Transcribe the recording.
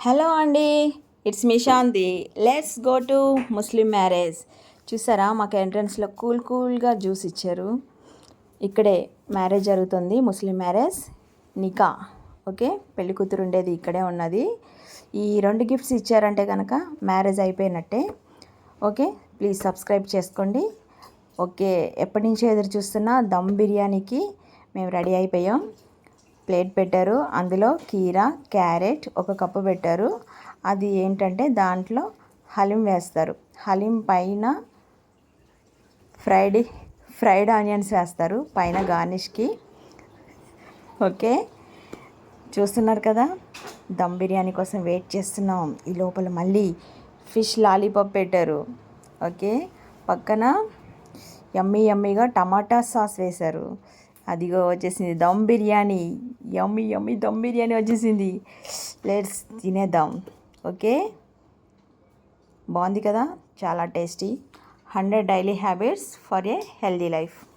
Hello అండి it's me Shanti. Let's go to Muslim marriage చూసారా మాకు ఎంట్రన్స్లో కూల్ కూల్గా జ్యూస్ ఇచ్చారు. ఇక్కడే మ్యారేజ్ జరుగుతుంది ముస్లిం మ్యారేజ్ నికా ఓకే? పెళ్ళి కూతురు ఉండేది ఇక్కడే ఉన్నది. ఈ రెండు గిఫ్ట్స్ ఇచ్చారంటే కనుక మ్యారేజ్ అయిపోయినట్టే. ఓకే? ప్లీజ్ సబ్స్క్రైబ్ చేసుకోండి. ఓకే ఎప్పటి నుంచో ఎదురు చూస్తున్నా దమ్ బిర్యానీకి మేము రెడీ అయిపోయాం. ప్లేట్ పెట్టారు. అందులో కీరా క్యారెట్ ఒక కప్పు పెట్టారు. అది ఏంటంటే దాంట్లో హలీం వేస్తారు. హలీం పైన ఫ్రైడ్ ఫ్రైడ్ ఆనియన్స్ వేస్తారు. పైన గార్నిష్కి. ఓకే? చూస్తున్నారు కదా? దమ్ బిర్యానీ కోసం వెయిట్ చేస్తున్నాం. ఈ లోపల మళ్ళీ ఫిష్ లాలీపాప్ పెట్టారు. ఓకే? పక్కన యమ్మీ యమ్మీగా టమాటా సాస్ వేశారు. అదిగో వచ్చేసింది. దమ్ బిర్యానీ. యమ్మి యమ్మి దమ్ బిర్యానీ వచ్చేసింది. లెట్స్ తినేద్దాం. ఓకే? బాగుంది కదా? చాలా tasty. Hundred daily habits for a healthy life.